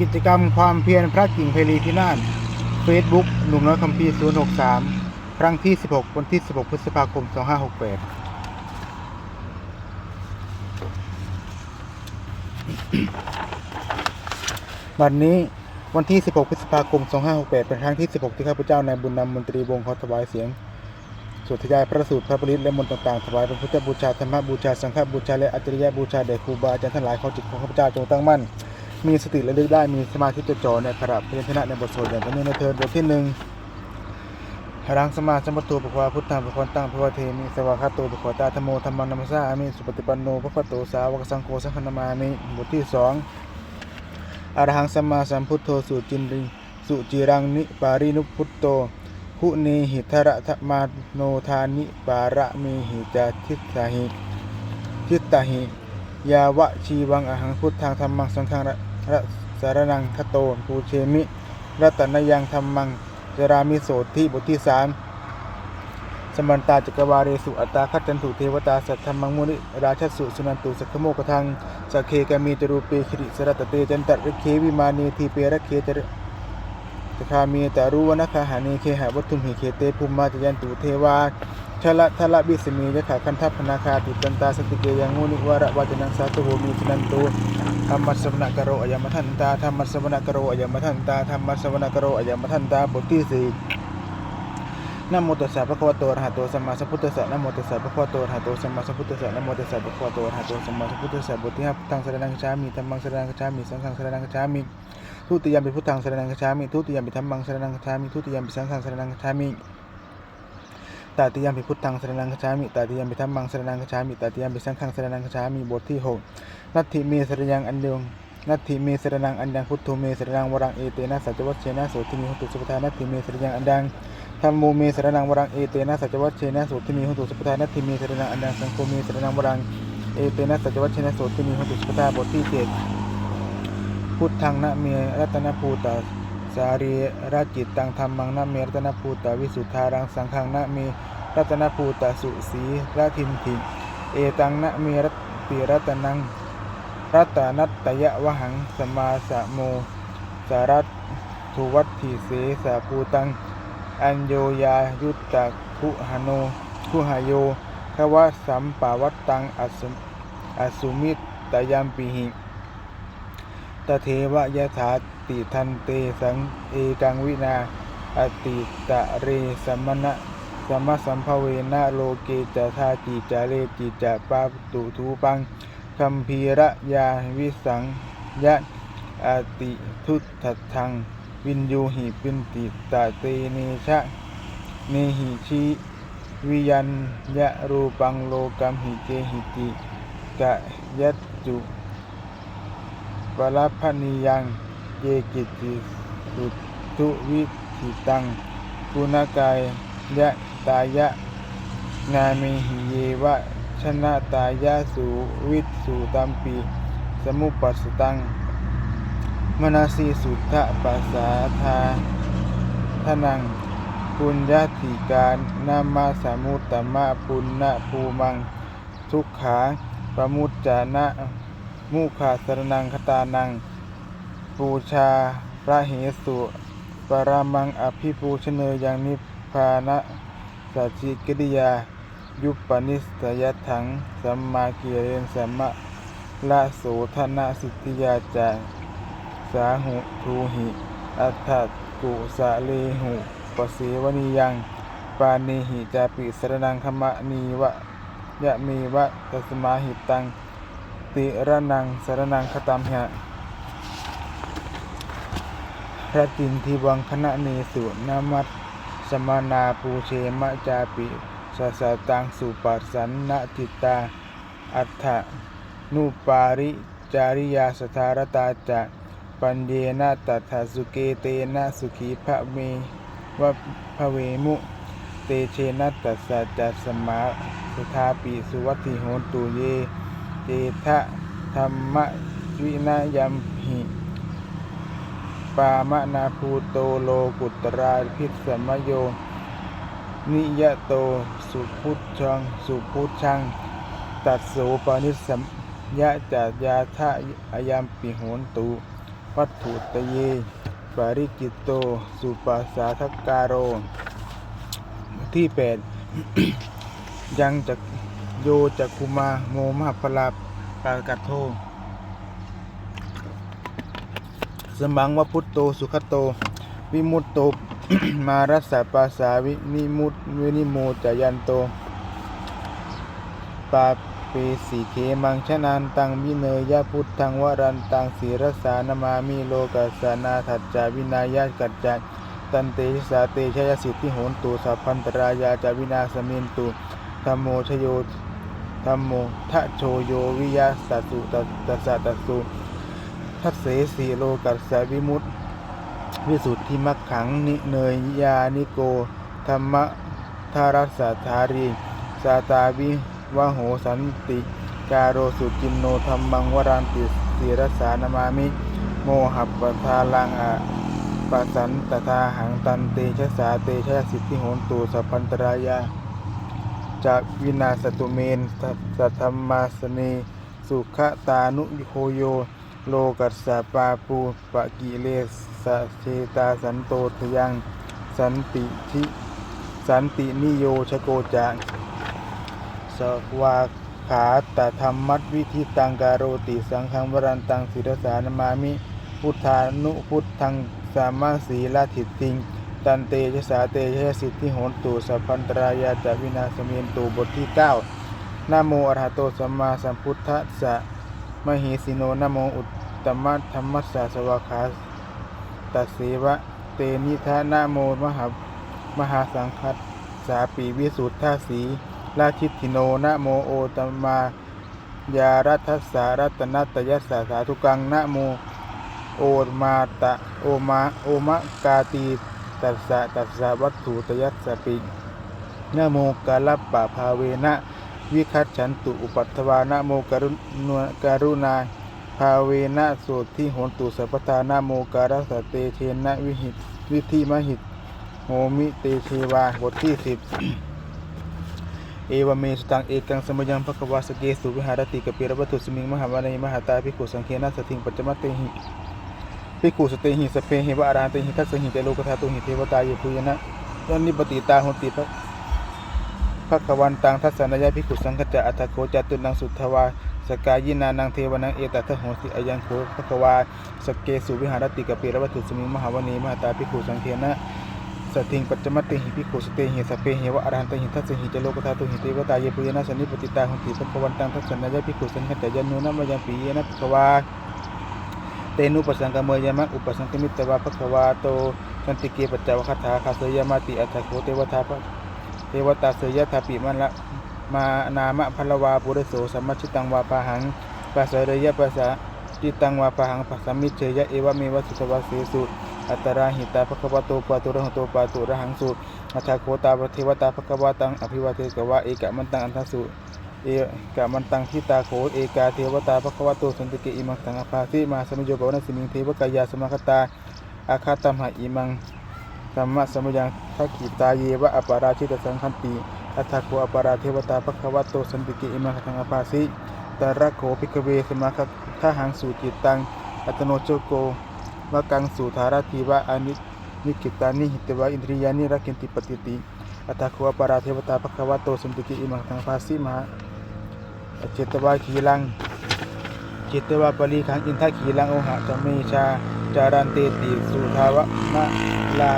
กิจกรรมความเพียรพระกิ่งเพลีพินาศเฟซบุ๊กหนุ่มน้อยคัมภีร์063ครั้งที่16วันที่16พฤษภาคม2568วันนี้วันที่ 16 พฤษภาคม 2568 เป็นครั้งที่ 16 ที่ข้าพเจ้านายบุญนำมนตรีวงศ์ขอถวายเสียงสวดทยายพระสูตรพระปริตและมนต์ต่างๆถวายพระพุทธบูชาธรรมบูชาสังฆบูชาและอัจฉริยบูชาแด่ครูบาอาจารย์ทั้งหลายขอจิตของข้าพเจ้าจงตั้งมั่น มีสติระลึกได้มีสมาธิจดจ่อในขณะพยัญชนะในบทสวดอย่างต่อเนื่องในเทินบทที่หนึ่งรังสมาสัมปตุปควาพุทธังปควันตังพระวเทมิสวากขาโตปะขวตาธโมธรรมนัมสาอามิสุปฏิปันโนพระควโตสาวกสังโฆสังฆนามามิบทที่สองอรหังสมาสัมพุทโธสุจินริสุจิรังนิปารินุพุตโตหุเนหิทระธมาโนทานิปาระเมหิจาทิสาหิทิตตาหิ ยาวะชีวังอหังพุทธังธรรมังสังฆัง ระสารนังคโตปูเชมิรัตนยังธรรมังจรามิโสที่บทที่สามสมันตาจักรวาเรสุอัตตาคัจจันตุเทวตาสัทธรรมังมุนิราชสุสุนันตุสักขโมกทังสักเคกามีจรูปีคิริสรัตเตจันตริเควิมานีทีเปรเคจรตคามีตารุวนะคาหานีเคหะวัตถุมหิเคเตภูมิมาจยันตุเทวา ชละทละบิสมียะขาคันทัพพนาคาติตันตาสติเกยังงูนิวระวาจนังสาตุโหมีสนันตุธรรมัสวนกโรอยมทันตาธรรมัสวนกโรอยมทันตาธรรมัสวนกโรอยมทันตาบทที่สี่นโมตัสสะภะคะวะโตอะรหะโตสัมมาสัมพุทธัสสะนโมตัสสะภะคะวะโตอะรหะโตสัมมาสัมพุทธัสสะนโมตัสสะภะคะวะโตอะรหะโตสัมมาสัมพุทธัสสะบทที่ห้าทังสรณังคัจฉามิธัมมังสรณังคัจฉามิสังฆังสรณังคัจฉามิทุติยามปิพุทธังสรณังคัจฉามิทุติยามปิธัมมังสรณังคัจฉามิทุติยามปิสังฆังสรณังคัจฉามิ ตาติยามพิพุทธังสรนังคชามิตาติยามพิธรรมังสรนังคชามิตาติยามพิสังฆังสรนังคชามิบทที่หกนัตถิเมสรยังอันยงนัตถิเมสรนังอันยังพุทโธเมสรนังวรังเอเตนะสัจวัชเชนะโสติมีหุตุสุปทานัตถิเมสรยังอันดังธรรมโมเมสรนังวรังเอเตนะสัจวัชเชนะโสติมีหุตุสุปทานัตถิเมสรนังอันดังสังโฆเมสรนังวรังเอเตนะสัจวัชเชนะโสติมีหุตุสุปทาบทที่เจ็ดพุทธังนะเมรัตนภูตาสารีราจิตตังธรรมังนะเมรัตนภูตาวิสุทธารังสังฆังนะเม รัตนภูตสุสีราทินทิเอตังนะเมรติรัตนัง รัตนัตตยะวหังสมาสะโม สารัตทุวัตถิเสสะภูตัง อัญโยยายุตตะคุหโนคุหโยขวะสัมปาวัตตังอสุอสุมิตตยัมปิหิตเทวะยะถาติทันเตสังเอกังวินา อติตะเรสัมมณะ สัมมาสัมภเวนะโลเกจะธาจิจาเรจิจะปาตุทูปังคัมภีระยาวิสังยะอาติทุตถทัง วินยูหิปินติตาเตเนชะเนหิชิวิยัญยะรูปังโลกัมหิเจหิติกะยัจจุปรัพนิยังเยกิติสุทุวิธิตังกุณกายยะ ตายะ นามิหิเยวะชนะตายะสุวิตสุตัมปีสมุปัสตัง มนาสีสุทธะปัสสาธาทนังปุญญาติการนามาสามุตตมะปุณณภูมัง ทุกขาปมุจจานะ มุขาสรนังคตานัง ปูชาพระเหสุ ปรามังอภิปูชเนยังนิพพานะ สัจจิกิริยา ยุปปนิสยถัง สัมมาเกียเรนสัมมะละโสธนะสิทธิยาจาสาหุทูหิ อัฏฐกุสะเลหุปเสวนียัง ปานิหิจาปิสรนังคมะนีวะยะมีวะตัสมาหิตัง ติระนังสรนังคตัมหะพระจินทิวังคณะเนสุนามัต สมนาปูเชมะจาปิสาสตังสุปัสสันนจิตา อัฏฐนุปาริจาริยาสธารตาจะปัญเยนะตัทสุเกเตนะสุขีพระเมวะพระเวมุ เตเชนะตัสะจัสสมาสทาปิสุวัติโหตุเย เจทะธรรมวินายัมหิ ปามะนาภูโตโลกุตราพิสมโย นิยะโตสุพุทชังสุพุทชัง ตัดโสปานิสัมยะจัตยาทะอายามปิโหนตุวัตถุตเยปาริกิตโต สุปัสสาทการโร ที่แปดยังจักโยจักคุมาโมมหพลาปากัตโท สมังวพุทโตสุขโต วิมุตโต มารัสสะปาสาวินิมุตวินิโมจายันโตปาเปสีเคมังชนานตังวิเนยยะพุทธังวรันตังศีรสานามามิโลกัสนาถัจจาวินายะกัจจาตันเตสาเตชยสิทธิโหนตุสัพพันตรายาจาวินาสมินตุธรรมโมชโยธรรมโมทะโชโยวิยาสตุตัสตัสสะตัสสุ ทัสเสสีโลกัสสะวิมุตติ วิสุทธิมักขังนิเนยยานิโก ธรรมทารัสสะธารี สาตาวิวะโหสันติ กาโรสุจินโนธรรมังวรันติสีรสานามามิ โมหัปปทาลังอะปสันตทาหังตันเตชะสาเตชะสิทธิโหนตุสัพพันตรายาจะวินาสตุเมนสัทธรรมาสเน สุขตานุโคโย โลกัสสะปาปูปะกิเลสะเชตาสันโตทยังสันติทิสันตินิโยชโกจังสวาขาตธรรมัตวิธิตังการโรติสังฆังวรันตังศิรสานามามิ พุทธานุพุทธังสามาสีลาถิติง ตันเตชะสาเตชะสิทธิโหนตุสัพพันตรายาจวินาสเมนตุบทที่ 9นะโมอรหะโตสัมมาสัมพุทธัสสะ มหิสิโนนะโมอุตตมะธรรมัสสะสวากขาตัสเสวะเตนิทานะโมมหามหาสังคัสสาปีวิสุทธาสีราชิติโนนะโมโอตมายารัตถสารัตนัตยัสสะสาธุกังนะโมโอมาตะโอมาโอมะกาตีตัสสะตัสสะวัตถุตยัสสปินะโมกาลปะภาเวนะ วิคัตฉันตุอุปัตวานะโมกรุณาการุณาภาเวนะโสทิโหนตุสัพพทานะโมการสเตเชนะวิหิตวิธิมหิตโหมิเตเชวาบทที่สิบเอวเมสตังเอกังสมยังภควาสเกสุวิหารติกปิรวัตุสมิงมหาวานัยมหาตาภิกขุสังเคนะสติงปัจจมัตเตหิภิกขุสเตหิสพเพหิวะอาราเตหิทัสหิเตโลกธาตุหิเทวตาเยปุยนะยันนิปติตาหุติพระ ขวันตังทัศนยาภิขุสังฆจะอัตโคจตุนังสุทธวาสกายินานังเทวนังเอตัทโหสิอายังโคพระขวาสเกสุวิหารติกปิรวัตถุสมิงมหาวณีมหาตาภิขุสังเคนะสติงปัจจมัตติหิภิกขุสเตหิสพเพหิวะอรหันตหิทัสหิจโลกธาตุหิเทวตาเยปุยนะสนิปติตาหุติพระขวันตังทัศนยาภิกขุสังฆจะยันโนนะมยังปีเยนะพระขวาเตนุปสังกามเมยมังอุปสังกมิตวาภควาโตสันติเกปัจจวคาถาคาเสยมาติอัตถโคเทวทาภ เทวตาเสยะทาปิมันละมานามะพลวาปุริโสสัมมัชิตังวาปาหังปัสสะเรยะปัสสะจิตังวาปาหังปัสสมิเชยะเอวะเมวะสุตวาเสสุอัตตราหิตาภควโตปะตุระหโตปะตุระหังสุอัตถโคตาเทวตาภควตังอภิวาเทกวะเอกมันตังอันทสุเอกะมันตังทิตาโขเอกาเทวตาภควโตสันติเกอิมังสังอภาสิมาสมิโยปวนสิมิงเทวกายาสมคตาอาคาตัมหะอิมัง สัมมาสมุยังทักขิตาเยวะอปาราชิตสังคันติอัตถโคอปาราเทวตาภควโตสันติเกอิมังสังอภาสิตระโขภิกเวสมาคทหังสูจิตตัง อัตโนโจโกวะกังสุธารทีวะอนินิกิตานิหิตวะอินทรียานิรักขินติปติติอัตถโคอปาราเทวตาภควโตสันติเกอิมังสังอภาสิมหาจิตวาขีลังจิตวาปลีขังอินทขีลังโอหะจเมชาจารันเตติสุทาวะมะ ลา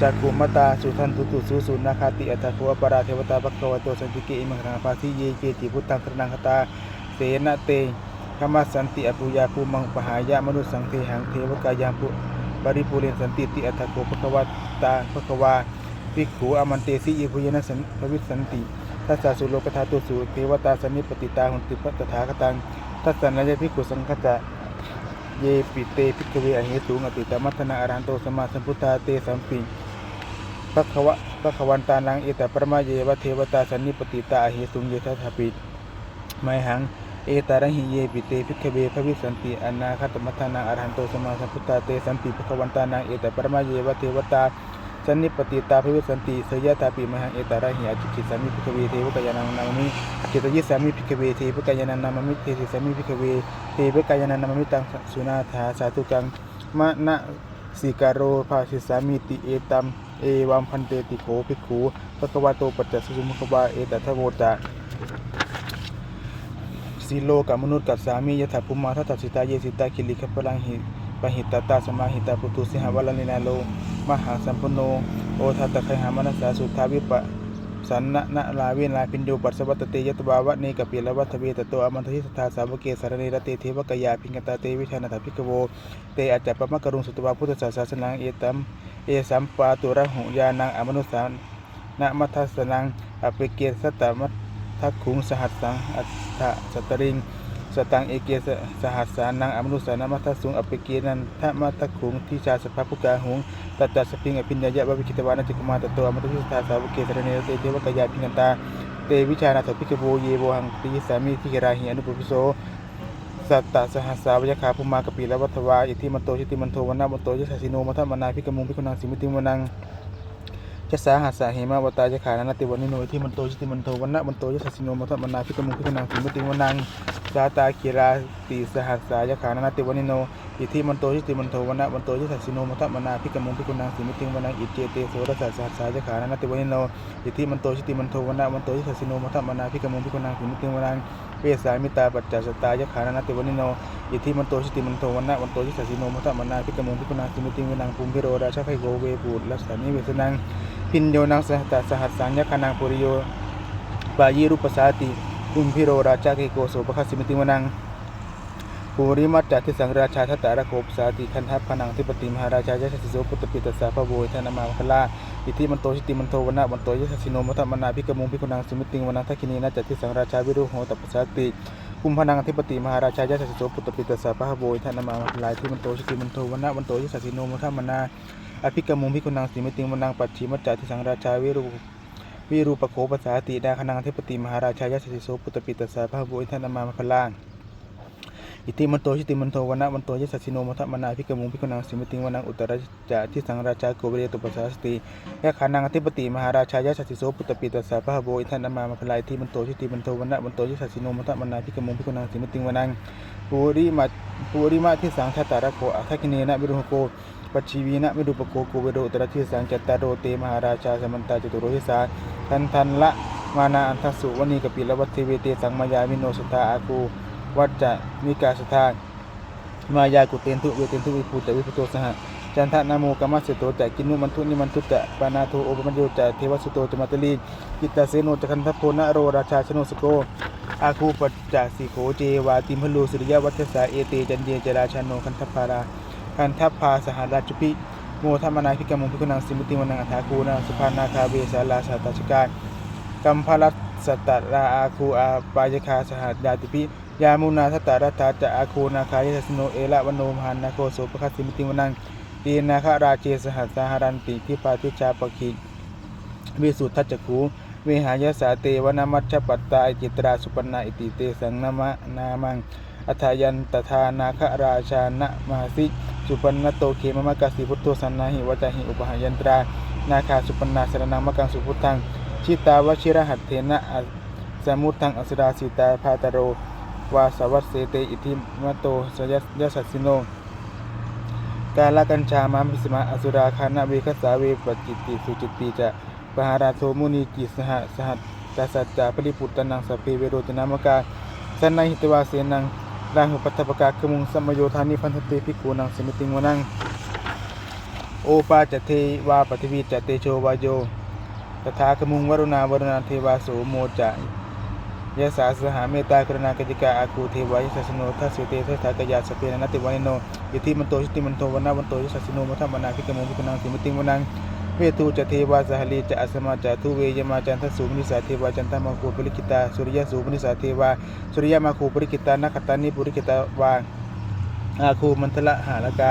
จักกุมตาสุทันตุตุสุสุนาคาติอัตถโคปราเทวตาภควโตสันติเกอิมังคังภาสิเยเกติพุทธังสรนังคตาเสนะเตขมัสสันติอปุยาภูมังปหายะมนุสสังเทหังเทวกายามปุบริปูเรนสันติติอัตถโคภควตาภควาภิกขุอมันเตสิอิพุยนะสันภวิสันติทัสสะสุโลกธาตุสุเทวตาสนิปติตาหุนติปัตถาคตังทัสสะนายภิกขุสังฆจะ เยปิเตภิกเวอเหตุงอติตมัทนาอรันโตสมาสัมพุทธาเตสัมปิพระควะพระขวันตานังเอตปรมาเยวะเทวตาสนิปติตาอเหตุงเยทัถปิไมหังเอตาระหิเยปิเตภิกเวพระวิสันติอนาคตมัทนาอรันโตสมมาสัมพุทธาเตสัมปิพระขวันตานังเอตปรมาเยวะเทวตา สันนิปติตาภิวิสันติเสยตาปิมหังเอตาระหิอาจิกิสามิพิกเวเทวกายานังนามมิจิตยิสามิพิกเวเทวกายานังนามมิเทสิสามิพิกเวเทวกายานังนามมิตังสุนาถาสาธุกังมะนะสิการโรภาสิสามิติเอตัมเอวัมพันเตติโขภิกขุปะกวาโตปัจจสุมุขวาเอตัทโวจาสีโลกับมนุษย์กับสามียถาภูมาทัตตสิตาเยสิตาคิลิขพลังหิ ปหิตตาสมาหิตาปุตุสิหาวลนินาโลมหาสัมปโนโอทัตตะไคหามนัสสาสุทาวิปะสันนะนลาเวนลาพินโยปัสสวัตเตยตบาวะเนกปิลวัตเวตโตอมันทิสทาสาวเกสารเนรเตเทวกยาพิงกตาเตวิชานาถพิกโวเตอาจจะปะมะกรุงสุตวาพุทธศาสนาเอตัมเอสัมปาตุระหุยานังอมนุสานะมัทธสนังอเปเกสตมัททักขุงสหัสสังอัตถะสตริง สตังเอเกสสหัสสานังอมนุสานามัทสุงอเปเกนันทมัทขุงที่ชาสภาพุกาหุงตัดจัสพิงอภิญญายะบวิคิตวานาจิกมาตโตอมตุทิสตาสาวเกสรเนเตเทวกายาพิงันตาเตวิชานาถพิกโบเยโวหังติสามีทิเกราหิอนุปุพิโสสัตตสหัสสาวยคาภูมากปิลวัตวาอิทิมันโตชิติมันโทวนามันโตยสัสิโนมัทมนาพิกมุงพิกุณังสิมิติมนัง จะสาหัสสาเหมาวตาจะขานนติวันนิโนที่มันโตชิติมันโทวันนะมันโตยสัสสิโนมัทมนาพิตมุพิกนังสิมติวนังสาตาคีราติสหัสสายขานนติวันนิโน อิทิมันโตชิติมันโทวันนะมันโตยสัสสิโนมัทมนาพิกมุพิกนังสิมุติงวันังอิเจเตโสรัสสหัสสายขานนติวันนิโนอิทิมันโตชิติมันโทวันนะมันโตยสัสสิโนมัทมนาพิกมุพิกนังสิมุติงวันังเวสามิตาปัจจสตายขานนติวันนิโนอิทิมันโตชิติมันโทวันนะมันโตยสัสสิโนมัทมนาพิกมุพิกนังสิมุติงวันังภูมิโรราชไคโกเวปูรัสานิเวสนังพินโยนังสหตสหัสสัญญคนังปุริโยปายีรุปสาติคุมพิโรราชาเกโกโสปคัสสิมิติวันัง ปุริมัจจทิสังราชาทัตตาระโคปสาติคันทัพพนังทิปติมหาราชายชสิโสปุตตปิตสาพะโวยธนามาคลาอิทิมันโตชิติมันโทวนะมันโตยสสิโนมัตมนาพิกมุงพิกุนังสิมิติงวนังทักขินีนาจจทิสังราชาวิรุโหตัปสาติคุมพนังทิปติมหาราชายชสิโสปุตตปิตสาพะโวยธนามาคลาที่มันโตชิติมันโทวนะมันโตยสสิโนมัตมนาอภิกมุงพิกุนังสีมิติงวนังปัจฉิมัจจาทิสังราชาวิรูวิรูปโขปสาติดาคนังเทปติมหาราชายาสสิโสปุตตปิตสาพระบุอินทนามาพลา อิติมันโตชิติมันโทวนะมันโตยสัสิโนมัทมนาภิกรมุงพิกนังสีมิติงวนังอุตรจาทิสังราชาโกเวเรตุปัสสาสติยะขานังเทปติมหาราชายาสสิโสปุตตปิตัสสาพระบุอินทนามาพลายที่มันโตชิติมันโทวนะมันโตยสัสิโนมัทมนาภิกรมุงพิกนังสีมิติงวนังปุริมาปุริมาทิสังทัตตาระโกอัคคิเนนะวิรุหโกปัจชีวีนะมิดุปโกโกเวโดอุตระทิสังจัตตาโรเตมหาราชาสมันตาจตุโรหิสาทันทันละมานาอันทสุวณีกปิลวัตเทเวเตสังมายามิโนสุตาอากู วัจจะมิกาสทามายากุเตนทุเวเตนทุวิภูตวิภูโตสหจันทนาโมกามัสสโตจะกินุมันทุนิมันทุจะปานาโทโอปมัญโยจะเทวสุโตจมัตตลีกิตาเสโนจะคันทโพนะโรราชาชโนสโกอาคูปัจจสิโขเจวาติมพลูสุริยวัฒสาเอเตจันเยจราชาโนคันทพาราคันทัพพาสหราชพิโมธรรมนาพิกรมุงพิกุนังสิมุติวนังอัฐาคูนาสุภานาคาเวสาลาสาตาชการกัมพลัสสตตราอาคูอาปายคาสหัสยาติพิ ยามุนาทตารัตาจะอาคูนาคายสสโนเอละวโนมหันนาโคโสปคัสสิมติวนังตีนาคราเจสหัสหารันติทิปาทิชาปคิวิสุทธัจจคูเวหายสาเตวนามัชปัตตาอิจิตราสุปนาอิติเตสังนามะนามังอัฏฐยันตทานาคราชานะมาสิสุปนโตเขมมะกสิพุทโธสันนาหิวัจหิอุปหายันตรานาคาสุปนาสรนังมะกังสุพุทธังชิตาวชิระหัตเทนะอสมุทังอสุราสิตาภาตโร วาสวัสเสเตอิทิมโตสยยสัสสิโนกาลกัญชามามิสมาอสุราคานะเวคสาเวปจิตติสุจิตติจะปหาราโทมุนีกิสหสหัตตสัจจาปริปุตตนังสพเพเวโรจนามกาสันนหิตวาเสนังราหุปัตถปกากมุงสัมมโยธานิพันธเตภิกขุนังสมิติงวนังโอปาจเทวาปฏิวีจเตโชวาโยตถาคมุงวรุณาวรุณาเทวาโสโมจะ ยะสาสหาเมตตากรณากติกาอาคูเทวายสัสสโนทัสสิเตทัสสากยาสพเพนนติวานิโนอิทิมันโตชิติมันโทวนาวันโตยสัสสิโนมัทมนาภิกขมุงภิกขุนังสมิติงวนังเวทูจะเทวาสหลีจะอัสมาจะทุเวยมาจันทสุมนิสาเทวาจันทมาคูปริกิตาสุริยสุมนิสาเทวาสุริยมาคูปริกิตานักตานิปุริกิตาวาอาคูมันทละหาลกา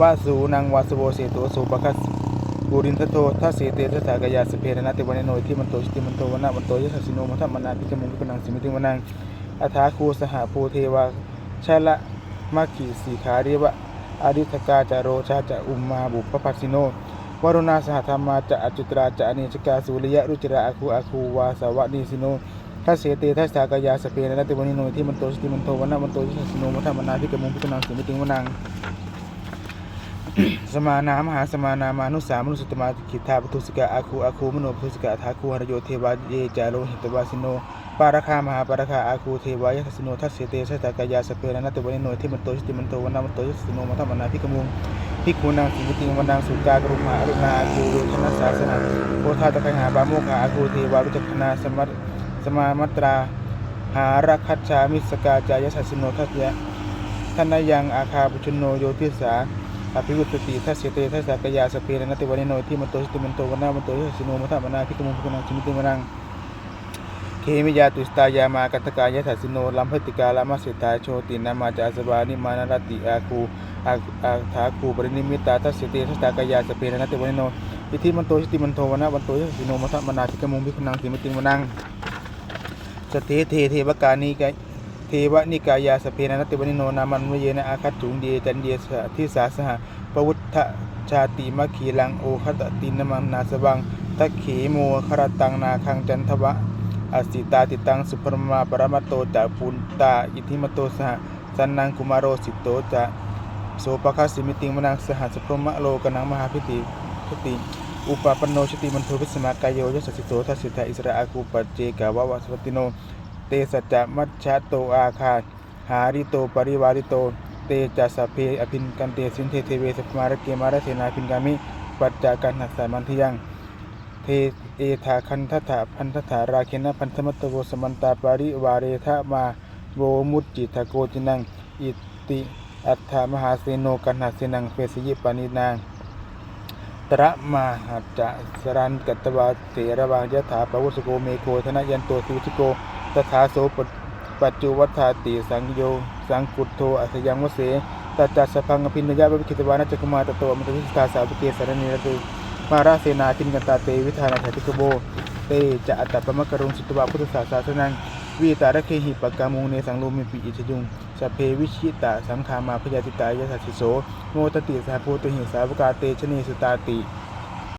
วาสูนังวาสโวเสโตสุปคัส บูรินทโตทัสเสเตทัสสากยาสเพรนะเตวันโนยที่มันโตชิติมันโตวนะมันโตยสัสสิโนมัทมนาพิจมุงพิกนังสิมิติวนังอัฐาคูสหภูเทวาชาละมัคคีสีขาเรีวะอาริทกาจาโรชาจะอุมมาบุปปัสสิโนวรุณาสหธรรมาจะอจุตราจะอเนจกาสุริยะรุจระอาคูอาคูวาสาวะนีสิโนทัสเสเตทัสสากยาสเปนะติวนิโนยที่มันโตสติมันโทวันนะมันโตยิสสิโนมัทมนาพิกมุงพิกนังสิมิติวนัง สมานา มหาสมานามานุสามนุสตมาคิทาปทุสิกะอาคูอาคูมโนปทุสิกะทาคูหรโยเทวาเยจาโลหิตวาสิโนปาราคามหาปาราคาอาคูเทวายทัสสิโนทัสเสเตทัสสากายาสเปนะนัตติวนิโนที่มันโตสติมันโทวันนะมันโตยิสสิโนมัทธมนาพิกมุงพิกุนางสิมิติงวนังสุกากรุมาอรุณาอาคูเวทนาสาสนาโพธาตะคังหาบาโมคาอาคูเทวารุจคณาสมัตสมามัตราหารักขัจฉามิสกาจายสัสสโนทัสยะทนายังอาคาปุชโนโยทิสา อภิวุตติทัสเสเตทัสสากยาสเปรนติวานิโนที่มันโตสติมันโตวันนามันโตสิโนมัทธมนาพิกมุงพิกนังสิมิติมนังเคมิยาตุสตายามากัตตกายะทัสิโนลัมพติกาลามาเสตาโชตินามาจาสบานิมานารติอาคูอาอาทาคูปรินิมิตาทัสเสเตทัสสากยาสเปรนติวานิโนอิทิมันโตสติมันโตวันนามันโตสิโนมัทมนาพิกมุงพิกนังสิมิติมนังสเทเทเทวกานิก เทวนิกายาสเพนะนติวนิโนนามันวเยนะอาคัตถุงเดียจันเดียสทิสาสหปวุฒชาติมะขีลังโอคตตินมังนาสบังตะเขโมครตังนาคังจันทวะอสิตาติตังสุปรมาปรมัตโตจะปุนตาอิทิมโตสหสันนังกุมารโรสิโตจะโสปคัสิมิติงมนังสหัสพรหมโลกนังมหาพิติพิติอุปปโนชติมันโทพิสมากายโยยสสสิโตทัสสิทาอิสระอาคูปเจกาวะวสวัตติโน เตสัจมัชชะโตอาคาหาริโตปริวาริโต เตจัสสพเพอภินกันเตสินเทเทเวสมารเกมารเสนาพินกามิปัจจากันหัสสามันทยังเทเอธาคันทัถาพันทัถาราเคนะพันธมัตโวสมันตาปาริวาเรทะมาโวมุจจิทาโกจินังอิติอัฏฐามหาเสโนกันหัสเสนังเฟสยิปานินางตระมาหัจจะสรันกัตตวาเถระวังยะถาปวุสโกเมโคธนยันโตสุชิโก ตถาโสปปัจจุวัฏฐาติสังโย สังกุตโทอัสยังวเสตจัสสะพังอภินนยะวิคิตวานัจจกุมาตโตอมตวิสตาสาวเกสารณีรตุมาราเสนาทินกันตาเตวิธานาถติกโบเตจะอัตตปมะกรุงสุตวะพุทธศาสาสนังวีตาระเคหิปกามุงเนสังโลมิปิอิชยุงสเพวิชิตาสังขามาพยาติตายะสัสสิโสโมตติสหโพตุหิสาวกาเตชนีสุตาติ